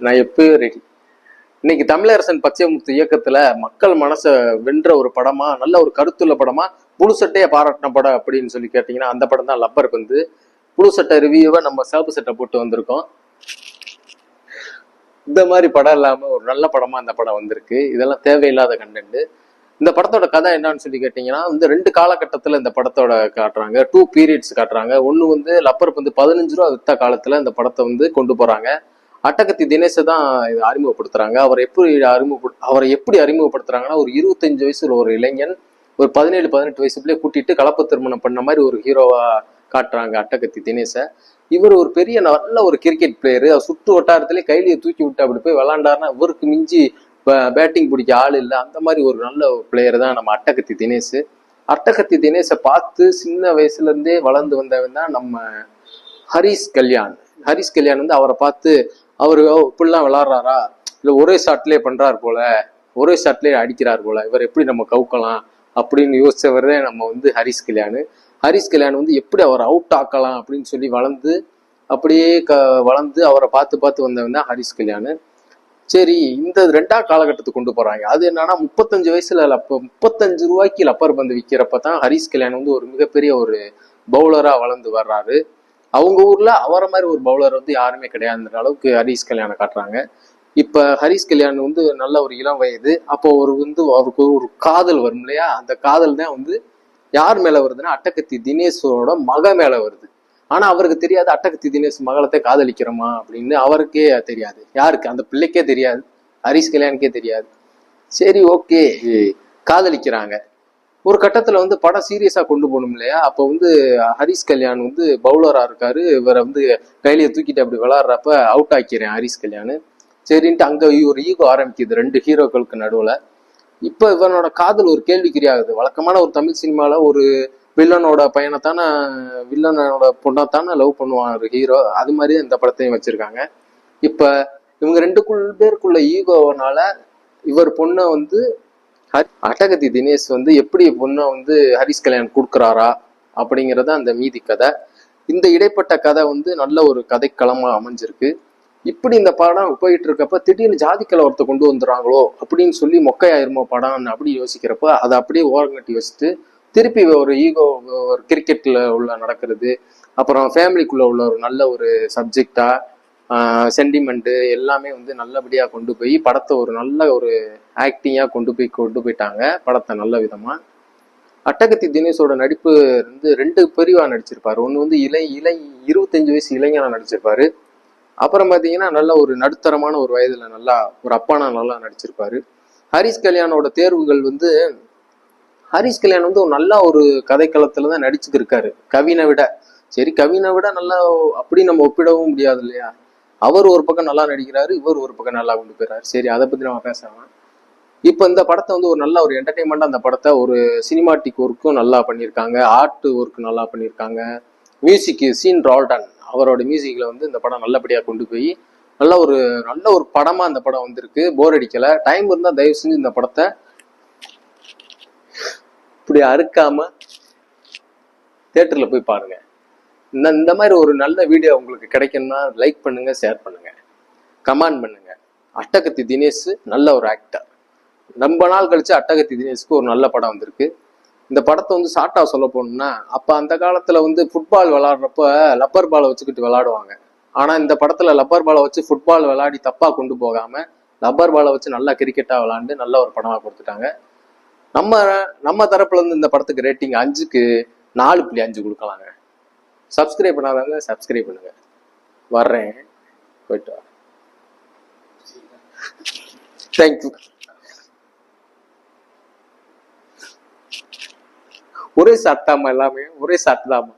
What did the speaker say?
நான் எப்பயும் ரெடி இன்னைக்கு தமிழரசன் பச்சைமுத்து இயக்கத்துல மக்கள் மனசை வென்ற ஒரு படமா நல்ல ஒரு கருத்துள்ள படமா புழு சட்டையை பாராட்டின படம் அப்படின்னு சொல்லி கேட்டீங்கன்னா அந்த படம் தான் லப்பர் வந்து புழு சட்டை ரிவியூவை நம்ம சேப்பு சட்டை போட்டு வந்திருக்கோம். இந்த மாதிரி படம் இல்லாம ஒரு நல்ல படமா அந்த படம் வந்திருக்கு. இதெல்லாம் தேவையில்லாத கண்டென்ட் இந்த படத்தோட கதை என்னன்னு சொல்லி கேட்டீங்கன்னா வந்து ரெண்டு காலகட்டத்தில் இந்த படத்தோட காட்டுறாங்க. டூ பீரியட்ஸ் காட்டுறாங்க. ஒன்று வந்து லப்பர் வந்து பதினஞ்சு ரூபா வித்த காலத்தில் இந்த படத்தை வந்து கொண்டு போகிறாங்க அட்டகத்தி தினேஷை தான் இதை அறிமுகப்படுத்துறாங்க. அவர் எப்படி அறிமுகப்படு அவரை எப்படி அறிமுகப்படுத்துறாங்கன்னா ஒரு இருபத்தஞ்சு வயசுல ஒரு இளைஞன் ஒரு பதினேழு பதினெட்டு வயசுலயே கூட்டிட்டு கலப்பு திருமணம் பண்ண மாதிரி ஒரு ஹீரோவா காட்டுறாங்க அட்டகத்தி தினேஷை. இவர் ஒரு பெரிய நல்ல ஒரு கிரிக்கெட் பிளேயரு சுற்று வட்டாரத்திலே கையிலேயே தூக்கி விட்டு அப்படி போய் விளாண்டாருன்னா இவருக்கு மிஞ்சி பேட்டிங் பிடிக்க ஆள் இல்லை. அந்த மாதிரி ஒரு நல்ல பிளேயர் தான் நம்ம அட்டகத்தி தினேஷ். அட்டகத்தி தினேஷை பார்த்து சின்ன வயசுலேருந்தே வளர்ந்து வந்தவன் தான் நம்ம ஹரிஷ் கல்யாண். ஹரிஷ் கல்யாண் வந்து அவரை பார்த்து அவர் இப்படிலாம் விளாட்றாரா? இல்லை ஒரே ஷாட்லேயே பண்ணுறாரு போல. ஒரே ஷாட்லேயே அடிக்கிறார் போல. இவர் எப்படி நம்ம கவுக்கலாம்? அப்படின்னு யோசிச்சவர் தான் நம்ம வந்து ஹரிஷ் கல்யாண். ஹரிஷ் கல்யாண் வந்து எப்படி அவரை அவுட் ஆக்கலாம் அப்படின்னு சொல்லி வளர்ந்து அப்படியே க வளர்ந்து அவரை பார்த்து பார்த்து வந்தவன் தான் ஹரிஷ் கல்யாண். சரி இந்த ரெண்டாம் காலகட்டத்துக்கு கொண்டு போறாங்க. அது என்னன்னா முப்பத்தஞ்சு வயசுல லப்ப முப்பத்தஞ்சு ரூபாய்க்கு லப்பர் பந்து விற்கிறப்ப தான் ஹரிஸ் கல்யாண் வந்து ஒரு மிகப்பெரிய ஒரு பவுலரா வளர்ந்து வர்றாரு. அவங்க ஊர்ல அவரை மாதிரி ஒரு பவுலர் வந்து யாருமே கிடையாதுன்ற அளவுக்கு ஹரிஷ் கல்யாணம் காட்டுறாங்க. இப்ப ஹரிஷ் கல்யாண் வந்து நல்ல ஒரு இளம் வயது. அப்போ ஒரு வந்து அவருக்கு ஒரு காதல் வரும் இல்லையா? அந்த காதல் தான் வந்து யார் மேல வருதுன்னா அட்டகத்தி தினேஷோட மக மேல வருது. ஆனா அவருக்கு தெரியாது அட்டகத்தி தினேஷ் மகளத்தை காதலிக்கிறோமா அப்படின்னு அவருக்கே தெரியாது. யாருக்கு? அந்த பிள்ளைக்கே தெரியாது. ஹரிஷ் கல்யாணுக்கே தெரியாது. சரி ஓகே. காதலிக்கிறாங்க. ஒரு கட்டத்துல வந்து படம் சீரியஸா கொண்டு போகணும் இல்லையா? அப்போ வந்து ஹரிஷ் கல்யாண் வந்து பவுலரா இருக்காரு. இவரை வந்து கையிலேயே தூக்கிட்டு அப்படி விளாடுறப்ப அவுட் ஆக்கிறேன் ஹரிஷ் கல்யாண். சரின்ட்டு அங்க ஒரு ஈகோ ஆரம்பிக்குது. ரெண்டு ஹீரோக்களுக்கு நடுவுல. இப்ப இவனோட காதல் ஒரு கேள்விக்குறியாகுது. வழக்கமான ஒரு தமிழ் சினிமால ஒரு வில்லனோட பையனைத்தானே வில்லனோட பொண்ணாத்தானே லவ் பண்ணுவான் ஒரு ஹீரோ அது மாதிரி இந்த படத்தையும் வச்சிருக்காங்க. இப்ப இவங்க ரெண்டு பேருக்குள்ள ஈகோனால இவர் பொண்ணை வந்து அட்டகத்தி தினேஷ் வந்து எப்படி பொண்ணை வந்து ஹரிஷ் கல்யாண் கொடுக்குறாரா அப்படிங்கிறத அந்த மீதி கதை. இந்த இடைப்பட்ட கதை வந்து நல்ல ஒரு கதைக்களமாக அமைஞ்சிருக்கு. இப்படி இந்த படம் போயிட்டு இருக்கப்ப திடீர்னு ஜாதி ஒருத்த கொண்டு வந்துடுறாங்களோ அப்படின்னு சொல்லி மொக்கையாயிருமோ படம் அப்படி யோசிக்கிறப்ப அதை அப்படியே ஓரங்கட்டி வச்சுட்டு திருப்பி ஒரு ஈகோ ஒரு கிரிக்கெட்டில் உள்ள நடக்கிறது. அப்புறம் ஃபேமிலிக்குள்ளே உள்ள ஒரு நல்ல ஒரு சப்ஜெக்டாக சென்டிமெண்ட்டு எல்லாமே வந்து நல்லபடியாக கொண்டு போய் படத்தை ஒரு நல்ல ஒரு ஆக்டிங்காக கொண்டு போய் கொண்டு போயிட்டாங்க. படத்தை நல்ல விதமாக அட்டகத்தி தினேஷோட நடிப்பு வந்து ரெண்டு பிரிவாக நடிச்சிருப்பார். ஒன்று வந்து இளை இளை இருபத்தஞ்சு வயசு இளைஞனாக நடிச்சிருப்பாரு. அப்புறம் பார்த்தீங்கன்னா நல்ல ஒரு நடுத்தரமான ஒரு வயதில் நல்லா ஒரு அப்பானா நல்லா நடிச்சிருப்பாரு. ஹரிஷ் கல்யாணோட தேர்வுகள் வந்து ஹரிஷ் கல்யாண் வந்து ஒரு நல்ல ஒரு கதைக்களத்தில் தான் நடிச்சுக்கிருக்காரு. கவினை விட. சரி கவினை விட நல்லா அப்படி நம்ம ஒப்பிடவும் முடியாது இல்லையா? அவர் ஒரு பக்கம் நல்லா நடிக்கிறாரு இவர் ஒரு பக்கம் நல்லா கொண்டு போயிறாரு. சரி அதை பத்தி நம்ம பேசலாம். இப்போ இந்த படத்தை வந்து ஒரு நல்ல ஒரு என்டர்டைன்மெண்ட்டாக அந்த படத்தை ஒரு சினிமாட்டிக் ஒர்க்கும் நல்லா பண்ணியிருக்காங்க ஆர்ட் ஒர்க் நல்லா பண்ணியிருக்காங்க. மியூசிக் சீன் ரால்டன் அவரோட மியூசிக்கில் வந்து இந்த படம் நல்லபடியாக கொண்டு போய் நல்ல ஒரு நல்ல ஒரு படமாக இந்த படம் வந்திருக்கு. போர் அடிக்கலை. டைம் இருந்தால் தயவு செஞ்சு இந்த படத்தை இப்படி அறுக்காமல் தேட்டரில் போய் பாருங்கள் இந்த இந்த மாதிரி ஒரு நல்ல வீடியோ உங்களுக்கு கிடைக்கணும்னா லைக் பண்ணுங்க ஷேர் பண்ணுங்க. கமெண்ட் பண்ணுங்க. அட்டகத்தி தினேஷ் நல்ல ஒரு ஆக்டர் ரொம்ப நாள் கழிச்சு அட்டகத்தி தினேஷ்க்கு ஒரு நல்ல படம் வந்திருக்கு. இந்த படத்தை வந்து ஷார்ட்டா சொல்ல போகணும்னா அப்போ அந்த காலத்தில் வந்து ஃபுட்பால் விளாட்றப்ப லப்பர் பாலை வச்சுக்கிட்டு விளாடுவாங்க ஆனால் இந்த படத்தில் லப்பர் பாலை வச்சு ஃபுட்பால் விளாடி தப்பாக கொண்டு போகாமல் லப்பர் பாலை வச்சு நல்லா கிரிக்கெட்டாக விளாண்டு நல்ல ஒரு படமாக கொடுத்துட்டாங்க. நம்ம நம்ம தரப்புலேருந்து இந்த படத்துக்கு ரேட்டிங் அஞ்சுக்கு நாலு புள்ளி அஞ்சு கொடுக்கலாங்க. சப்ஸ்கிரைப் பண்ணாதவங்க சப்ஸ்கிரைப் பண்ணுங்க. வர்றேன். போயிட்டு வரேன் தேங்க்யூ ஒரே சத்தாமா எல்லாமே ஒரே சத்தாமா